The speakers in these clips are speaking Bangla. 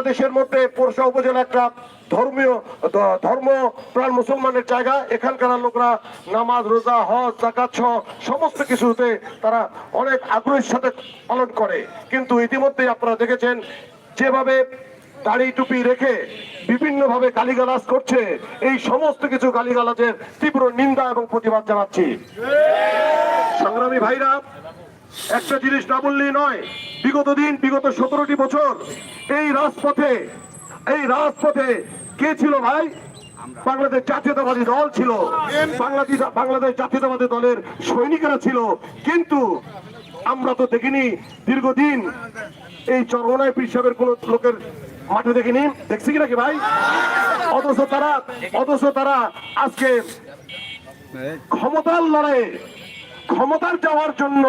বাংলাদেশের মধ্যে পোরশা উপজেলা একটা ধর্মীয় ধর্ম প্রাণ মুসলমানের জায়গা। এখানকার লোকরা নামাজ, রোজা, হজ জাকাত সহ সমস্ত কিছুতে তারা অনেক আগ্রহের সাথে পালন করে। কিন্তু ইতিমধ্যেই আপনারা দেখেছেন, যেভাবে দাড়ি টুপি রেখে বিভিন্ন ভাবে গালিগালাজ করছে, এই সমস্ত কিছু গালিগালাজের তীব্র নিন্দা এবং প্রতিবাদ জানাচ্ছি। সংগ্রামী ভাইরা, একটা জিনিস না বললেই নয় বিগত দিন, বিগত সতেরোটি বছর এই রাজপথে এই রাজপথে কে ছিল ভাই? বাংলাদেশ জাতীয়তাবাদী দল ছিল। বাংলাদেশ বাংলাদেশ জাতীয়তাবাদী দলের সৈনিকেরা ছিল। কিন্তু আমরা তো দেখিনি, দীর্ঘদিন এই চরমনায় পিসাবের কোন লোকের মাঠে দেখিনি। দেখছি কি নাকি ভাই? অথচ তারা অথচ তারা আজকে ক্ষমতার লড়াইয়ে, ক্ষমতার যাওয়ার জন্য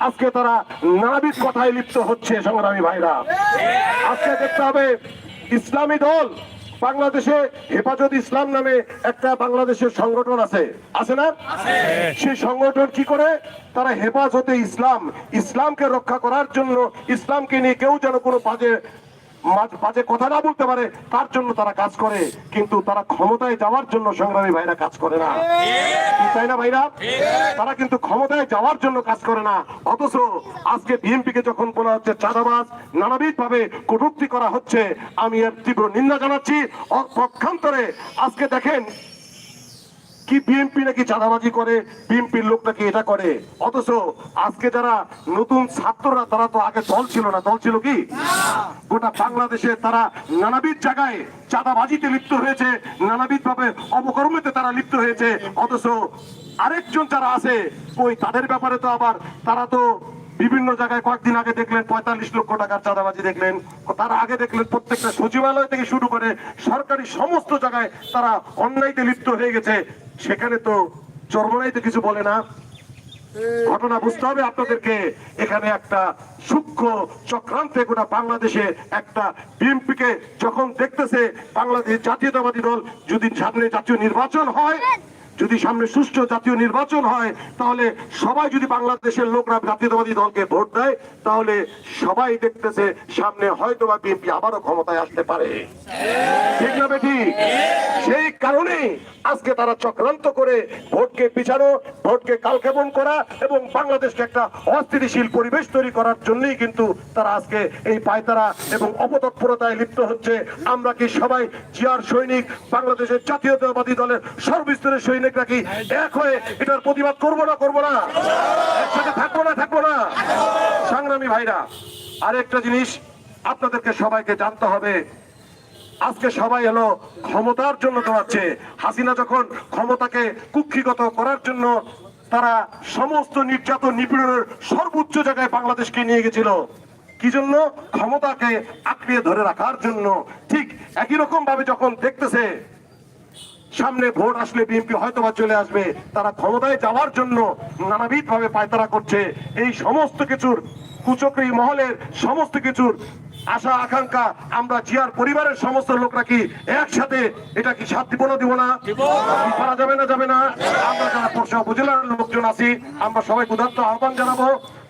আজকে তারা নানাবিধ কথায় লিপ্ত হচ্ছে সংগ্রামী ভাইরা। আজকে দেখতে হবে ইসলামী দল বাংলাদেশে হেফাজত ইসলাম নামে একটা বাংলাদেশের সংগঠন আছে। আছে না? সেই সংগঠন কি করে? তারা হেফাজতে ইসলাম ইসলামকে রক্ষা করার জন্য ইসলামকে নিয়ে কেউ যেন কোনো বাজে মাঝ- বাজে কথা না বলতে পারে, তার জন্য তারা কাজ করে। কিন্তু তারা ক্ষমতায় যাওয়ার জন্য সংগ্রামী ভাইরা কাজ করে না। তাই না ভাইরা? তারা কিন্তু ক্ষমতায় যাওয়ার জন্য কাজ করে না। অথচ আজকে বিএনপি কে যখন বলা হচ্ছে চাঁদাবাজ নানাবিধ ভাবে কটুক্তি করা হচ্ছে, আমি এর তীব্র নিন্দা জানাচ্ছি। পক্ষান্তরে আজকে দেখেন কি বিএনপি নাকি চাঁদাবাজি করে? বিএনপির লোক নাকি এটা করে? অথচ আজকে যারা নতুন ছাত্ররা, তারা তো আগে দল ছিল না। দল ছিল কি? গোটা বাংলাদেশে তারা নানাবিধ জায়গায় চাঁদাবাজিতে লিপ্ত হয়েছে নানাবিধ ভাবে অপকর্মেতে তারা লিপ্ত হয়েছে। অথচ আরেকজন যারা আছে, ওই তাদের ব্যাপারে তো আবার তারা তো বিভিন্ন জায়গায় কয়েকদিন আগে দেখলেন, পঁয়তাল্লিশ লক্ষ টাকার চাঁদাবাজি দেখলেন। তার আগে দেখলেন, প্রত্যেকটা সচিবালয় থেকে শুরু করে সরকারি সমস্ত জায়গায় তারা অন্যায়তে লিপ্ত হয়ে গেছে। সেখানে তো চরমনাইতে কিছু বলে না। ঘটনা বুঝতে হবে আপনাদেরকে, এখানে একটা সূক্ষ্ম চক্রান্তে গোটা বাংলাদেশে একটা বিএনপি কে যখন দেখতেছে, বাংলাদেশ জাতীয়তাবাদী দল যদি সামনে জাতীয় নির্বাচন হয় যদি সামনে সুষ্ঠু জাতীয় নির্বাচন হয়, তাহলে সবাই যদি বাংলাদেশের লোকরা জাতীয়তাবাদী দলকে ভোট দেয়, তাহলে সবাই দেখতেছে সামনে হয়তো বা বিএনপি আবারও ক্ষমতায় আসতে পারে। ঠিক না বেঠি? সেই কারণে আজকে তারা চক্রান্ত করে ভোটকে পিছানো, ভোটকে কালক্ষেপণ করা এবং বাংলাদেশকে একটা অস্থিতিশীল পরিবেশ তৈরি করার জন্যই কিন্তু তারা আজকে এই পায়তারা এবং অপতৎপরতায় লিপ্ত হচ্ছে। আমরা কি সবাই জিয়ার সৈনিক, বাংলাদেশের জাতীয়তাবাদী দলের সর্বস্তরের সৈনিকরা কি এক হয়ে এটার প্রতিবাদ করব না করব না। একসাথে থাকব না থাকব না। সংগ্রামী ভাইরা, আরেকটা জিনিস আপনাদেরকে সবাইকে জানতে হবে। আজকে সবাই এলো ক্ষমতার জন্য দৌড়াচ্ছে। হাসিনা যখন ক্ষমতাকে কুক্ষিগত করার জন্য তারা সমস্ত নির্যাতন নিপীড়নের সর্বোচ্চ জায়গায় বাংলাদেশকে নিয়ে গেছিল, কি জন্য? ক্ষমতাকে আঁকড়িয়ে ধরে রাখার জন্য। ঠিক একই রকম ভাবে যখন দেখতেছে সামনে ভোট আসলে বিএনপি হয়তো বা চলে আসবে তারা ক্ষমতায় যাওয়ার জন্য নানাবিধ ভাবে পায়তারা করছে। এই সমস্ত কিছুর কুচক্রী মহলের সমস্ত কিছুর আশা আকাঙ্ক্ষা আমরা জিয়ার পরিবারের সমস্ত লোকরা কি একসাথে এটা কি সাত দিব না দিব না? করা যাবে না যাবে না? আমরা যারা পরশা উপজেলার লোকজন আছি আমরা সবাই উদাত্ত আহ্বান জানাব।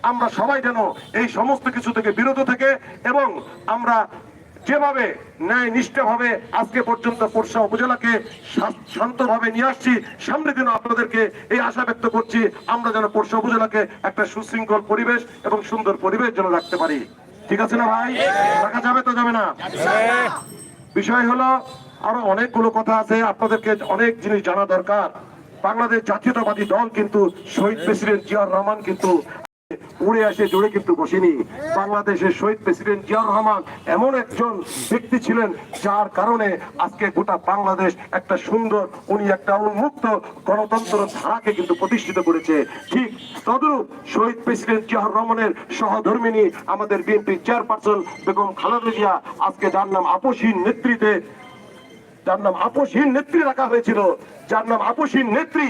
আমরা সবাই যেন এই সমস্ত কিছু থেকে বিরত থেকে এবং আমরা যেভাবে ন্যায় নিষ্ঠভাবে আজকে পর্যন্ত পোরশা উপজেলাকে শান্তভাবে নিয়ে আসছি, সামনে দিন আপনাদেরকে এই আশা ব্যক্ত করছি, আমরা যেন পোরশা উপজেলাকে একটা সুশৃঙ্খল পরিবেশ এবং সুন্দর পরিবেশ যেন রাখতে পারি। ঠিক আছে না ভাই? রাখা যাবে তো যাবে না? বিষয় হলো, আরও অনেকগুলো কথা আছে, আপনাদেরকে অনেক জিনিস জানা দরকার। বাংলাদেশ জাতীয়তাবাদী দল কিন্তু শহীদ প্রেসিডেন্ট জিয়াউর রহমান কিন্তু উড়ে আসে, জুড়ে কিন্তু বসেনি। বাংলাদেশের শহীদ প্রেসিডেন্ট জিয়াউর রহমান এমন একজন ব্যক্তি ছিলেন যার কারণে আজকে গোটা বাংলাদেশ একটা সুন্দর, উনি একটা উন্মুক্ত গণতন্ত্র ধারাকে কিন্তু প্রতিষ্ঠিত করেছে। ঠিক তদরূপ শহীদ প্রেসিডেন্ট জিয়াউর রহমানের সহধর্মিনী আমাদের বিএনপি চেয়ারপারসন বেগম খালেদা জিয়া, আজকে যার নাম আপসহীন নেতৃত্বে যার নাম আপসহীন নেত্রী রাখা হয়েছিল। যার নাম আপসহীন নেত্রী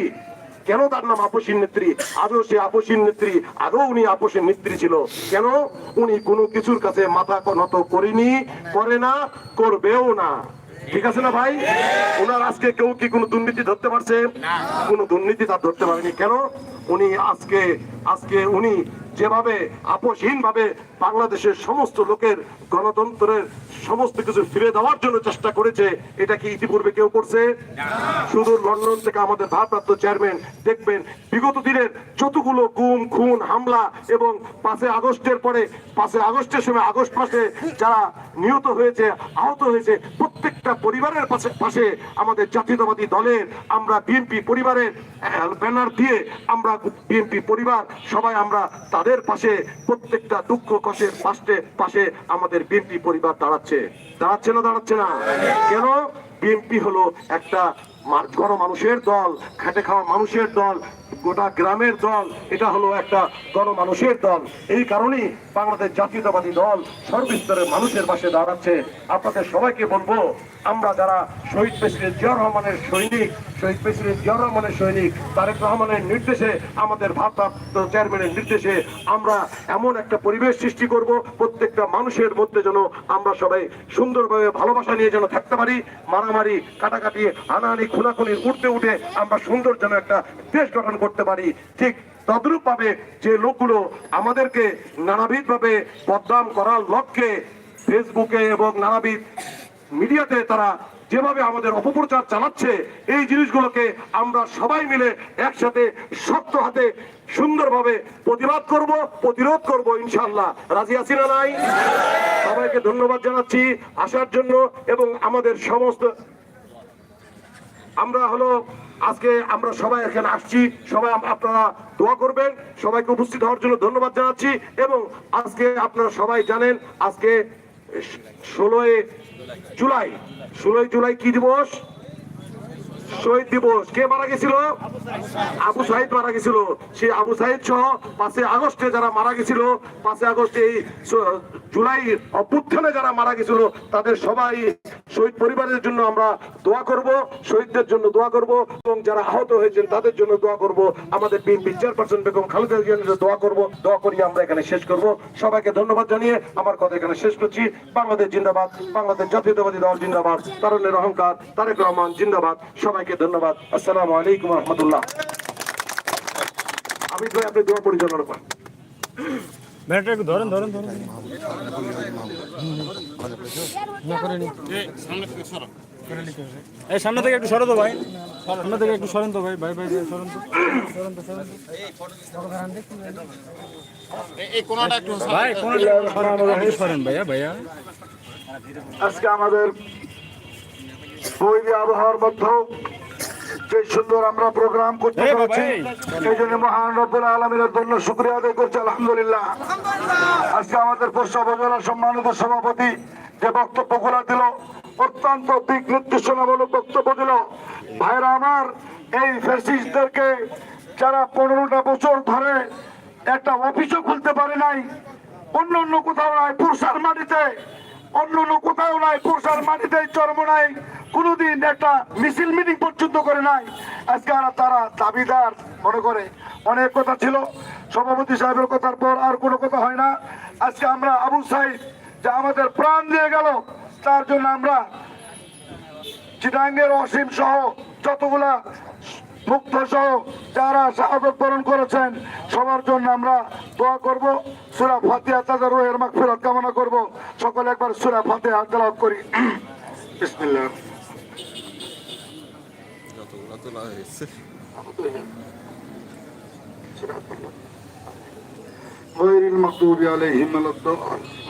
কেন তার নাম আপসীর নেত্রী? আজও সে আপসীর নেত্রী আজও উনি আপসীর নেত্রী ছিল। কেন? উনি কোনো কিছুর কাছে মাথা নত করেনি করে না করবেও না। ঠিক আছে না ভাই? ওনার আজকে কেউ কি কোনো দুর্নীতি ধরতে পারছে? কোনো দুর্নীতি তার ধরতে পারেনি। কেন? উনি আজকে আজকে উনি যেভাবে আপসহীন ভাবে বাংলাদেশের সমস্ত লোকের গণতন্ত্রের সমস্ত কিছু ফিরে দেওয়ার জন্য চেষ্টা করেছে, এটা কি ইতিপূর্বে কেউ করছে? শুধু লন্ডন থেকে আমাদের ভারপ্রাপ্ত চেয়ারম্যান দেখবেন, বিগত দিনের যতগুলো গুম, খুন, হামলা এবং পাঁচে আগস্টের পরে পাঁচে আগস্টের সময় আগস্ট মাসে যারা নিহত হয়েছে, আহত হয়েছে, প্রত্যেকটা পরিবারের পাশে পাশে আমাদের জাতীয়তাবাদী দলের, আমরা বিএনপি পরিবারের ব্যানার দিয়ে আমরা বিএনপি পরিবার, সবাই আমরা তাদের পাশে প্রত্যেকটা দুঃখ কষের পাশে পাশে আমাদের বিএনপি পরিবার দাঁড়াচ্ছে। দাঁড়াচ্ছে না দাঁড়াচ্ছে না। কেন? বিএনপি হলো একটা গণ মানুষের দল, খেটে খাওয়া মানুষের দল গোটা গ্রামের দল, এটা হলো একটা গণমানুষের দল। এই কারণেই বাংলাদেশ জাতীয়তাবাদী দল সর্বস্তরের মানুষের পাশে দাঁড়াচ্ছে। আপনাদের সবাইকে বলব, আমরা যারা শহীদ প্রেসিডেন্ট জিয়া রহমানের সৈনিক, শহীদ প্রেসিডেন্ট জিয়া রহমানের সৈনিক, তারেক রহমানের নির্দেশে, আমাদের ভারপ্রাপ্ত চেয়ারম্যানের নির্দেশে আমরা এমন একটা পরিবেশ সৃষ্টি করব, প্রত্যেকটা মানুষের মধ্যে যেন আমরা সবাই সুন্দরভাবে ভালোবাসা নিয়ে যেন থাকতে পারি, মারামারি, কাটাকাটি, হানাহানি খুনাখুনি উঠতে উঠে আমরা সুন্দর যেন একটা দেশ গঠন করতে পারি। ঠিক তদ্রূপ ভাবে যে লোকগুলো আমাদেরকে নানাবিধ ভাবে বদনাম করার লক্ষ্যে ফেসবুকে এবং নানাবিধ মিডিয়াতে তারা যেভাবে আমাদের অপপ্রচার চালাচ্ছে, এই জিনিসগুলোকে আমরা সবাই মিলে একসাথে শক্ত হাতে সুন্দরভাবে প্রতিবাদ করব, প্রতিরোধ করব ইনশাল্লাহ রাজি আছি না নাই? সবাইকে ধন্যবাদ জানাচ্ছি আসার জন্য এবং আমাদের সমস্ত আমরা হলো আজকে আমরা সবাই এখানে আসছি। সবাই আপনারা দোয়া করবেন। সবাইকে উপস্থিত হওয়ার জন্য ধন্যবাদ জানাচ্ছি এবং আজকে আপনারা সবাই জানেন, আজকে ষোলোই জুলাই। ষোলোই জুলাই কি দিবস? শহীদ দিবস। কে মারা গেছিল? আবু সাহিদ মারা গেছিল। সেই আবু সাহিদ সহ পাঁচই আগস্টে যারা মারা গেছিল, পাঁচই আগস্টে এই জুলাই অভ্যুত্থানে যারা মারা গেছিল, তাদের সবাই শহীদ পরিবারের জন্য আমরা দোয়া করব, শহীদদের জন্য দোয়া করব, এবং যারা আহত হয়েছেন তাদের জন্য দোয়া করব। আমাদের বিএনপি চেয়ারপারসন বেগম খালেদা জিয়ার জন্য দোয়া করব। দোয়া করি আমরা এখানে শেষ করব। সবাইকে ধন্যবাদ জানিয়ে আমার কথা এখানে শেষ করছি। বাংলাদেশ জিন্দাবাদ, বাংলাদেশ জাতীয়তাবাদী দল জিন্দাবাদ তারুণের অহংকার, তারেক রহমান জিন্দাবাদ। সবাইকে ধন্যবাদ। আসসালামু আলাইকুম রহমতুল্লাহ। আমি ভাই আপনি দোয়া পরিচালনা করেন। ব্যাটাটা একটু ধরেন ধরেন ধরেন। এই সামনে থেকে একটু সরো তো ভাই। সামনে থেকে একটু সরেন তো ভাই। ভাই ভাই সরেন তো সরেন তো। সরেন ভাই কোনটা একটু সরেন ভাইয়া ভাইয়া। আজকে আমাদের বৈরী আবহাওয়ার মধ্যেও যে সুন্দর আমরা প্রোগ্রাম করতে পারছি। এই জন্য মহান রব্বুল আলমীর জন্য শুক্রিয়া আদায় করছি আলহামদুলিল্লাহ। আজকে আমাদের পশ্চিম উপজেলা সম্মানিত সভাপতি যে বক্তব্যগুলো দিল অত্যন্ত দিক নির্দেশনামূলক বক্তব্য দিল। ভাইরা আমার এই ফ্যাসিস্টদেরকে যারা পনেরোটা বছর ধরে একটা অফিসও খুলতে পারে নাই অন্য অন্য কোথাও নাই পুরসার মাটিতে অন্য অন্য কোথাও নাই, পুরসার মাটিতে চর্ম নাই, কোনোদিন একটা মিছিল মিটিং পর্যন্ত করে নাই। আজকে আর তারা দাবিদার মনে করে। অনেক কথা ছিল, সভাপতি সাহেবের কথার পর আর কোনো কথা হয় না। আজকে আমরা আবু সাইদ, যা আমাদের প্রাণ দিয়ে গেল, তার জন্য আমরা চিটাঙ্গের অসীম সহ যতগুলা মুক্ত সহ যারা শাহাদত বরণ করেছেন সবার জন্য আমরা দোয়া করব সুরা ফাতিহা তাদের রোহের মাগফিরাত কামনা করব সকলে একবার সুরা ফাতিহা তেলাওয়াত করি বিসমিল্লাহ যতগুলো তোলা হয়েছে غير المغضوب عليهم ولا الضالين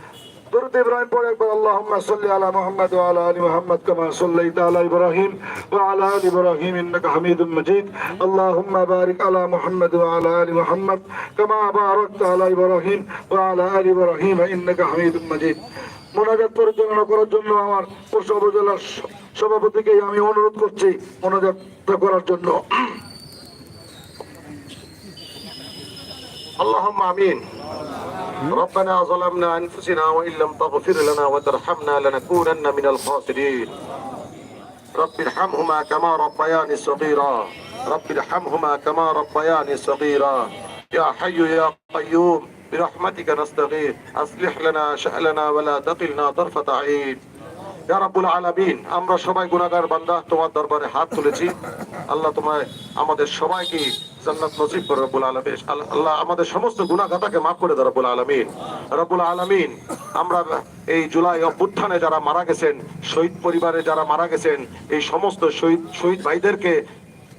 درود ابراهيم পড়ে একবার اللهم صل على محمد وعلى ال محمد كما صليت على ابراهيم وعلى ال ابراهيم انك حميد مجيد اللهم بارك على محمد وعلى ال محمد كما باركت على ابراهيم وعلى ال ابراهيم انك حميد مجيد মোনাজাত পরিচালনা করার জন্য আমার পশ্চিম উপজেলার স- সভাপতিকে আমি অনুরোধ করছি মোনাজাত করার জন্য আল্লাহ আমিন ربنا ظلمنا أنفسنا وإن لم تغفر لنا وترحمنا لنكونن من الخاسرين رب ارحمهما كما ربياني صغيرا رب ارحمهما كما ربياني صغيرا يا حي يا قيوم برحمتك نستغيث أصلح لنا شألنا ولا تقلنا طرفة عين ইয়া রাব্বুল আলামিন আমরা সবাই গুনাহগার বান্দা তোমার দরবারে হাত তুলেছি আল্লাহ তোমায় আমাদের সবাইকে জান্নাত নসিব করে রব্বুল আলামিন। আল্লাহ আমাদের সমস্ত গুনাহগাতাকে মাফ করে দেয় রব্বুল আলমিন। রব্বুল আলমিন, আমরা এই জুলাই অভ্যুত্থানে যারা মারা গেছেন, শহীদ পরিবারে যারা মারা গেছেন, এই সমস্ত শহীদ শহীদ ভাইদেরকে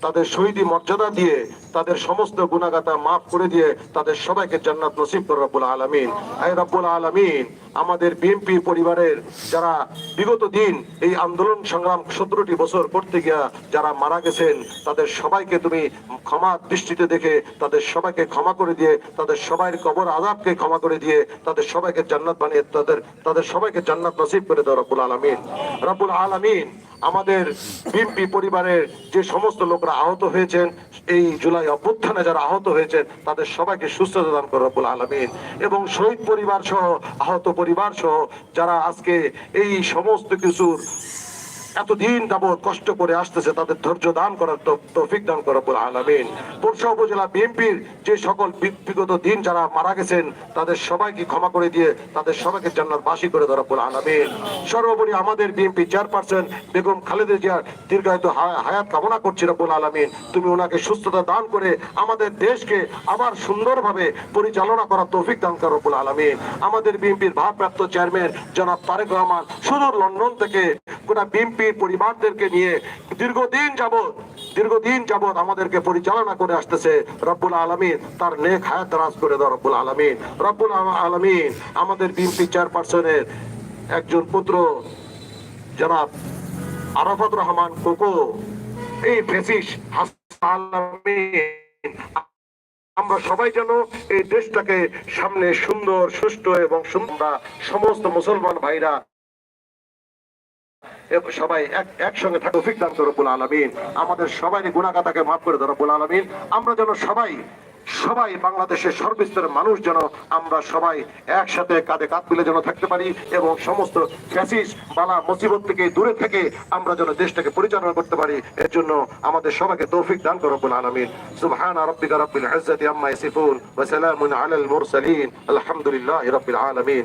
তাদের শহীদি মর্যাদা দিয়ে তাদের সমস্ত গুণাগাতা মাফ করে দিয়ে তাদের সবাইকে জান্নাত নসিব করে রব্বুল আলামিন। আয় রব্বুল আলামিন, আমাদের বিএনপি পরিবারের যারা বিগত দিন এই আন্দোলন সংগ্রাম সতেরোটি বছর করতে গিয়া যারা মারা গেছেন, তাদের সবাইকে তুমি ক্ষমা দৃষ্টিতে দেখে তাদের সবাইকে ক্ষমা করে দিয়ে, তাদের সবাইয়ের কবর আজাবকে ক্ষমা করে দিয়ে তাদের সবাইকে জান্নাত বানিয়ে তাদের তাদের সবাইকে জান্নাত নসিব করে দাও রব্বুল আলামিন। রব্বুল আলামিন, আমাদের বিএনপি পরিবারের যে সমস্ত লোকরা আহত হয়েছেন, এই জুলাই অভ্যুত্থানে যারা আহত হয়েছেন তাদের সবাইকে সুস্থতা দান করে রব্বুল আলমিন। এবং শহীদ পরিবার সহ আহত পরিবার সহ যারা আজকে এই সমস্ত কিছুর এতদিন যাবৎ কষ্ট করে আসতেছে, তাদের ধৈর্য দান করার তৌফিক দান করার রব্বুল আলামিন। বর্ষা উপজেলা বিএনপির যে সকল বিগত দিন যারা মারা গেছেন, তাদের সবাইকে ক্ষমা করে দিয়ে তাদের সবাইকে জান্নাত বাসী করে দেওয়া রব্বুল আলামিন। সর্বোপরি আমাদের বিএনপি চেয়ারপারসন বেগম খালেদা জিয়ার দীর্ঘায়িত হায়াত কামনা করছি রব্বুল আলামিন। তুমি ওনাকে সুস্থতা দান করে আমাদের দেশকে আবার সুন্দরভাবে পরিচালনা করার তৌফিক দান করো রব্বুল আলামিন। আমাদের বিএনপির ভারপ্রাপ্ত চেয়ারম্যান জনাব তারেক রহমান, সুদূর লন্ডন থেকে গোটা বিএনপির পরিবারদেরকে নিয়ে দীর্ঘদিন যাবৎ দীর্ঘদিন যাবৎ আমাদেরকে পরিচালনা করে আসতেছে রব্বুল আলমিন। তার নেক হায়াত রাজ করে দাও রব্বুল আলমিন। রব্বুল আলমিন আমাদের বিএনপি চেয়ারপারসনের একজন পুত্র, জনাব আরাফাত রহমান কোকো, এই ফেসিস আমরা সবাই যেন এই দেশটাকে সামনে সুন্দর, সুষ্ঠু এবং সুন্দর সমস্ত মুসলমান ভাইরা সবাই এক, একসঙ্গে থাকে তৌফিক দান করো আলামিন। আমাদের সবাই গুণাগাতাকে মাফ করে দাও রব্বুল আলামিন। আমরা যেন সবাই সবাই বাংলাদেশের সর্বস্তরের মানুষ যেন আমরা সবাই একসাথে কাঁধে কাঁধ মিলে যেন থাকতে পারি এবং সমস্ত ফ্যাসিস, বালা, মুসিবত থেকে দূরে থেকে আমরা যেন দেশটাকে পরিচালনা করতে পারি। এর জন্য আমাদের সবাইকে তৌফিক দান করো রব্বুল আলামিন। সুবহান রাব্বিকা রাব্বিল ইজ্জাতি আম্মা ইয়াসিফুন ওয়া সালামুন আলাল মুরসালিন। আলহামদুলিল্লাহি রাব্বিল আলামিন।